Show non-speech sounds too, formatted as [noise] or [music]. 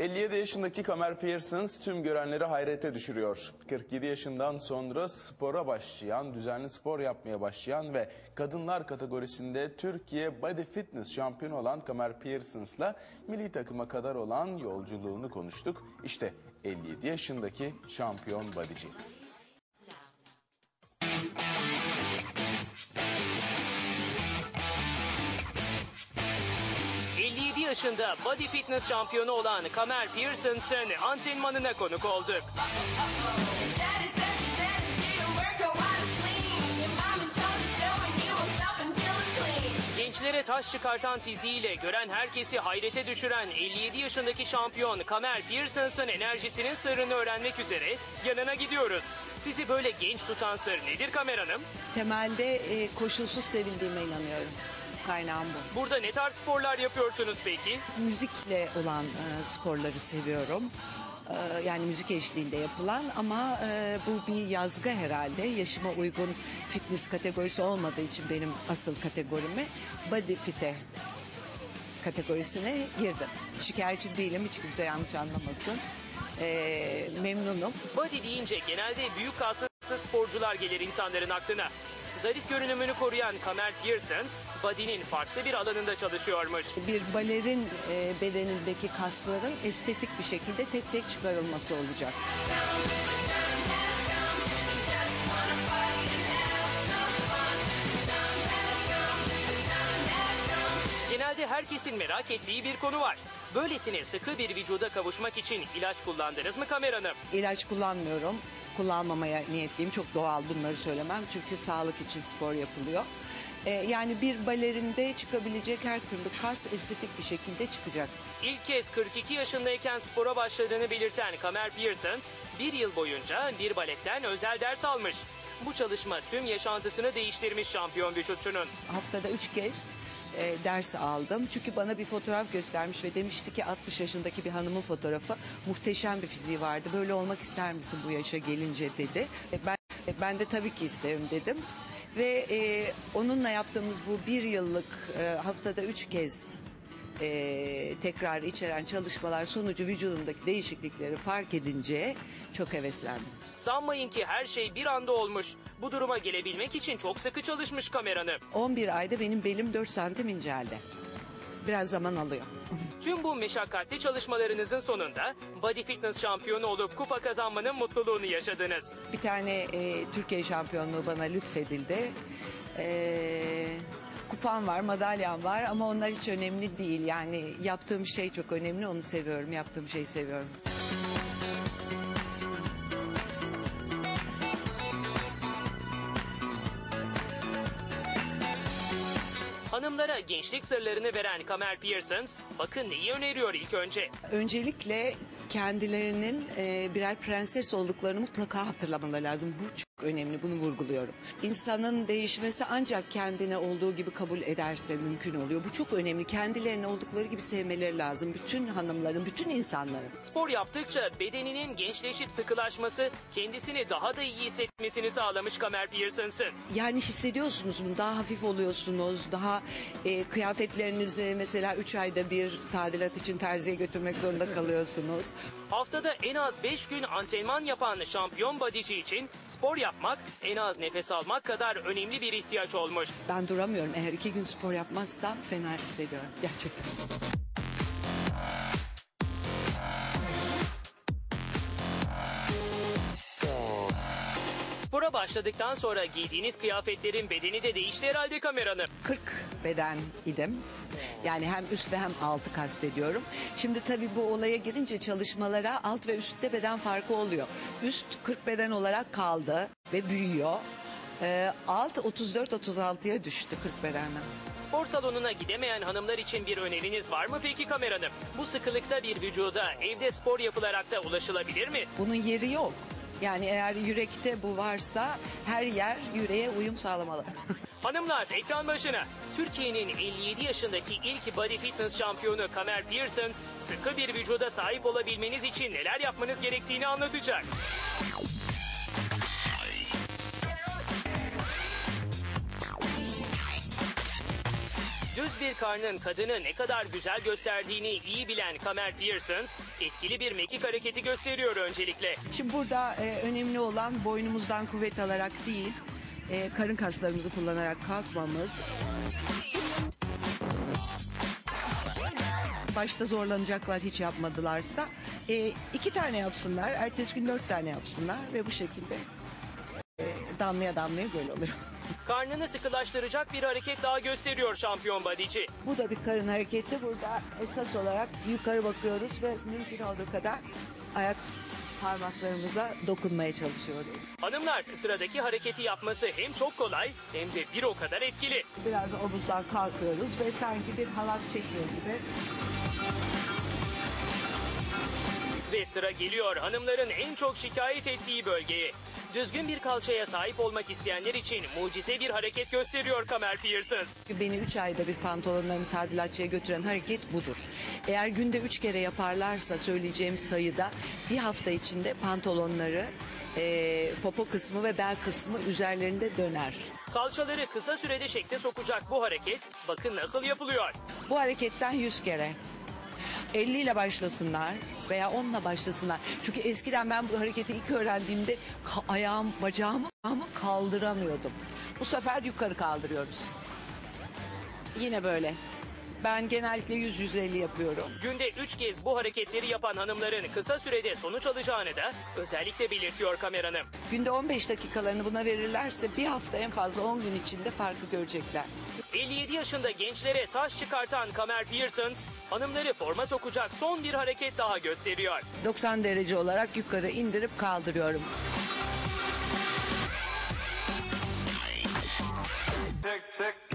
57 yaşındaki Kamer Pearsons tüm görenleri hayrete düşürüyor. 47 yaşından sonra spora başlayan, düzenli spor yapmaya başlayan ve kadınlar kategorisinde Türkiye Body Fitness şampiyonu olan Kamer Pearsons'la milli takıma kadar olan yolculuğunu konuştuk. İşte 57 yaşındaki şampiyon bodyci. Yaşında body fitness şampiyonu olan Kamer Pearsons'ın antrenmanına konuk olduk. Gençlere taş çıkartan fiziğiyle gören herkesi hayrete düşüren 57 yaşındaki şampiyon Kamer Pearsons'ın enerjisinin sırrını öğrenmek üzere yanına gidiyoruz. Sizi böyle genç tutan sır nedir Kamer Hanım? Temelde e, koşulsuz sevildiğime inanıyorum. Kaynağım bu. Burada ne tarz sporlar yapıyorsunuz peki? Müzikle olan e, sporları seviyorum. E, yani müzik eşliğinde yapılan ama e, bu bir yazgı herhalde. Yaşıma uygun fitness kategorisi olmadığı için benim asıl kategorimi body fit'e kategorisine girdim. Şikayetçi değilim hiç kimse yanlış anlamasın. E, memnunum. Body deyince genelde büyük kaslı sporcular gelir insanların aklına. Zarif görünümünü koruyan Kamer Pearsons, body'nin farklı bir alanında çalışıyormuş. bir balerin e, bedenindeki kasların estetik bir şekilde tek tek çıkarılması olacak. Genelde herkesin merak ettiği bir konu var. Böylesine sıkı bir vücuda kavuşmak için ilaç kullandınız mı Kamer Hanım? İlaç kullanmıyorum. Kullanmamaya niyetliyim. Çok doğal bunları söylemem. Çünkü sağlık için spor yapılıyor. E, yani bir balerinde çıkabilecek her türlü kas estetik bir şekilde çıkacak. İlk kez 42 yaşındayken spora başladığını belirten Kamer Pearsons, bir yıl boyunca bir baletten özel ders almış. Bu çalışma tüm yaşantısını değiştirmiş şampiyon vücutçunun. Haftada üç kez e, ders aldım. Çünkü bana bir fotoğraf göstermiş ve demişti ki 60 yaşındaki bir hanımın fotoğrafı muhteşem bir fiziği vardı. Böyle olmak ister misin bu yaşa gelince dedi. E, ben e, ben de tabii ki isterim dedim. Ve e, onunla yaptığımız bu bir yıllık e, haftada üç kez e, tekrar içeren çalışmalar sonucu vücudumdaki değişiklikleri fark edince çok heveslendim. Sanmayın ki her şey bir anda olmuş. Bu duruma gelebilmek için çok sıkı çalışmış Kamer Hanım. 11 ayda benim belim 4 santim inceldi. Biraz zaman alıyor. Tüm bu meşakkatli çalışmalarınızın sonunda body fitness şampiyonu olup kupa kazanmanın mutluluğunu yaşadınız. Bir tane e, Türkiye şampiyonluğu bana lütfedildi. E, kupam var, madalyam var ama onlar hiç önemli değil. Yani yaptığım şey çok önemli, onu seviyorum, yaptığım şeyi seviyorum. Hanımlara gençlik sırlarını veren Kamer Pearsons, bakın neyi öneriyor ilk önce. Öncelikle kendilerinin e, birer prenses olduklarını mutlaka hatırlamaları lazım. Bu çok önemli, bunu vurguluyorum. İnsanın değişmesi ancak kendine olduğu gibi kabul ederse mümkün oluyor. Bu çok önemli. Kendilerini oldukları gibi sevmeleri lazım. Bütün hanımların, bütün insanların. Spor yaptıkça bedeninin gençleşip sıkılaşması kendisini daha da iyi hissetmesini sağlamış Kamer Pearsons'ın. Yani hissediyorsunuz bunu, daha hafif oluyorsunuz, daha e, kıyafetlerinizi mesela 3 ayda bir tadilat için terziye götürmek zorunda kalıyorsunuz. Haftada en az 5 gün antrenman yapan şampiyon bodyci için spor yapmak en az nefes almak kadar önemli bir ihtiyaç olmuş. Ben duramıyorum. Eğer iki gün spor yapmazsam fena hissediyorum gerçekten. Başladıktan sonra giydiğiniz kıyafetlerin bedeni de değişti herhalde kameranı. 40 beden idim. Yani hem üst ve hem altı kastediyorum. Şimdi tabii bu olaya girince çalışmalara alt ve üstte beden farkı oluyor. Üst 40 beden olarak kaldı ve büyüyor. Ee, alt 34-36'ya düştü 40 bedenden. Spor salonuna gidemeyen hanımlar için bir öneriniz var mı peki kameranım? Bu sıkılıkta bir vücuda evde spor yapılarak da ulaşılabilir mi? Bunun yeri yok. Yani eğer yürekte bu varsa her yer yüreğe uyum sağlamalı. [laughs] Hanımlar ekran başına. Türkiye'nin 57 yaşındaki ilk body fitness şampiyonu Kamer Pearsons sıkı bir vücuda sahip olabilmeniz için neler yapmanız gerektiğini anlatacak. Düz bir karnın kadını ne kadar güzel gösterdiğini iyi bilen Kamer Pearsons etkili bir mekik hareketi gösteriyor öncelikle. Şimdi burada e, önemli olan boynumuzdan kuvvet alarak değil, e, karın kaslarımızı kullanarak kalkmamız. Başta zorlanacaklar hiç yapmadılarsa. E, iki tane yapsınlar, ertesi gün dört tane yapsınlar ve bu şekilde e, damlaya damlaya böyle oluyor. Karnını sıkılaştıracak bir hareket daha gösteriyor şampiyon bodyci. Bu da bir karın hareketi. Burada esas olarak yukarı bakıyoruz ve mümkün olduğu kadar ayak parmaklarımıza dokunmaya çalışıyoruz. Hanımlar sıradaki hareketi yapması hem çok kolay hem de bir o kadar etkili. Biraz omuzdan kalkıyoruz ve sanki bir halat çekiyor gibi. Ve sıra geliyor hanımların en çok şikayet ettiği bölgeye. Düzgün bir kalçaya sahip olmak isteyenler için mucize bir hareket gösteriyor Kamer Pearsons. Beni 3 ayda bir pantolonlarımı tadilatçıya götüren hareket budur. Eğer günde 3 kere yaparlarsa söyleyeceğim sayıda bir hafta içinde pantolonları eee, popo kısmı ve bel kısmı üzerlerinde döner. Kalçaları kısa sürede şekle sokacak bu hareket bakın nasıl yapılıyor. Bu hareketten 100 kere. 50 ile başlasınlar veya 10 ile başlasınlar. Çünkü eskiden ben bu hareketi ilk öğrendiğimde ayağım, bacağımı ama kaldıramıyordum. Bu sefer yukarı kaldırıyoruz. Yine böyle. Ben genellikle 100-150 yapıyorum. Günde 3 kez bu hareketleri yapan hanımların kısa sürede sonuç alacağını da özellikle belirtiyor kameranım. Günde 15 dakikalarını buna verirlerse bir hafta en fazla 10 gün içinde farkı görecekler. 57 yaşında gençlere taş çıkartan Kamer Pearsons hanımları forma sokacak son bir hareket daha gösteriyor. 90 derece olarak yukarı indirip kaldırıyorum. Tick, tick.